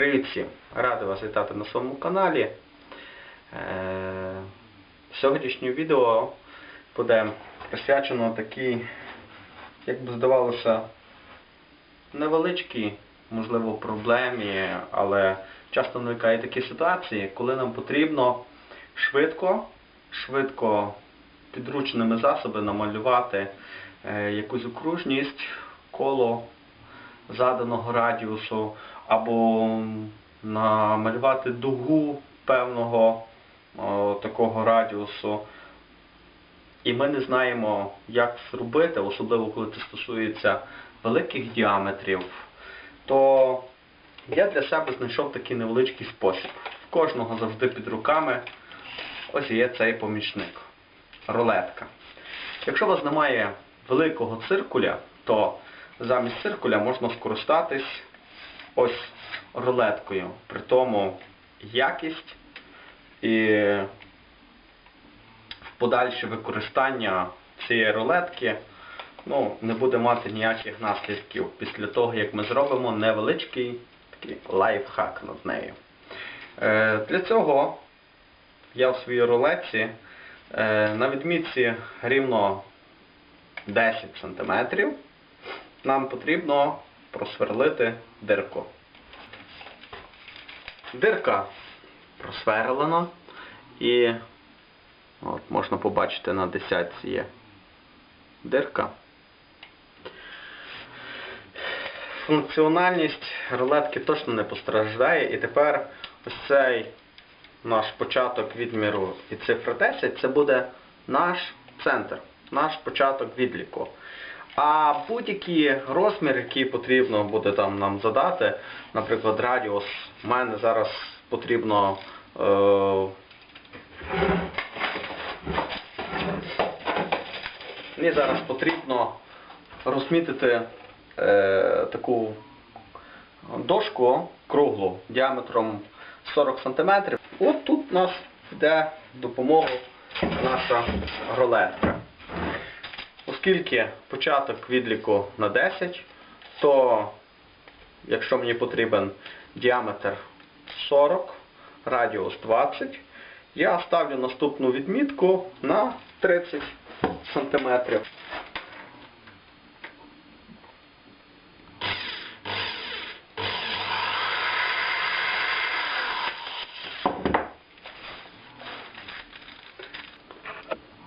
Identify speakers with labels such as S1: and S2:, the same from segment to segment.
S1: Привіт всім! Радий вас вітати на своєму каналі. Е, Сьогоднішнє відео буде присвячено такій, як би здавалося, невеличкій, можливо, проблемі, але часто виникають такі ситуації, коли нам потрібно швидко, швидко підручними засобами намалювати е, якусь окружність, коло заданого радіусу, або намалювати дугу певного такого радіусу. І ми не знаємо, як зробити, особливо коли це стосується великих діаметрів, то я для себе знайшов такий невеличкий спосіб. В кожного завжди під руками ось є цей помічник. Рулетка. Якщо у вас немає великого циркуля, то замість циркуля можна скористатись ось рулеткою. При тому якість і подальше використання цієї рулетки ну, не буде мати ніяких наслідків після того, як ми зробимо невеличкий такий лайфхак над нею. Е, для цього я в своїй рулетці е, на відмітці рівно 10 см нам потрібно просверлити дирку. Дирка просверлена і от, можна побачити на десятці є дирка. Функціональність рулетки точно не постраждає і тепер ось цей наш початок відміру і цифра 10 це буде наш центр, наш початок відліку. А будь-який розмір, який потрібно буде там нам задати, наприклад, радіус, в мене зараз потрібно е, мені зараз потрібно розмітити е, таку дошку круглу діаметром 40 см. От тут у нас йде в допомогу наша рулетка. Оскільки початок відліку на 10, то якщо мені потрібен діаметр 40, радіус 20, я ставлю наступну відмітку на 30 см.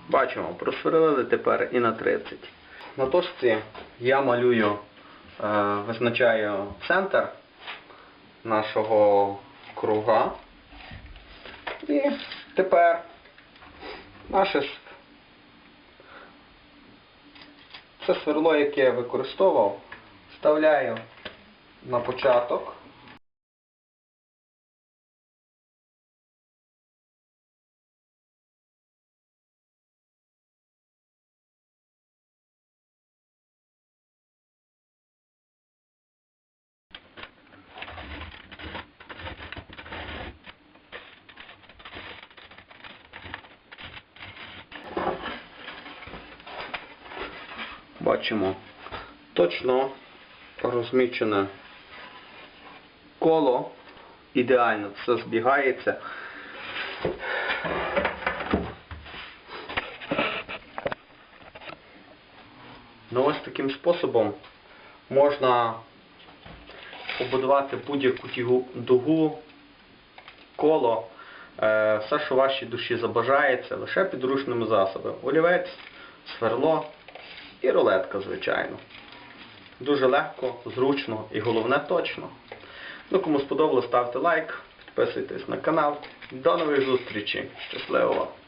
S1: Бачимо, просверлили тепер і на 30. На дошці я малюю, е, визначаю центр нашого круга. І тепер наше це сверло, яке я використовував, вставляю на початок. Бачимо точно розмічене коло. Ідеально все збігається. Ну ось таким способом можна побудувати будь-яку дугу, коло, е, все, що вашій душі забажається, лише підручними засобами. Олівець, сверло і рулетка, звичайно. Дуже легко, зручно і головне точно. Ну, кому сподобалось, ставте лайк, підписуйтесь на канал. До нових зустрічей. Щасливо! вам!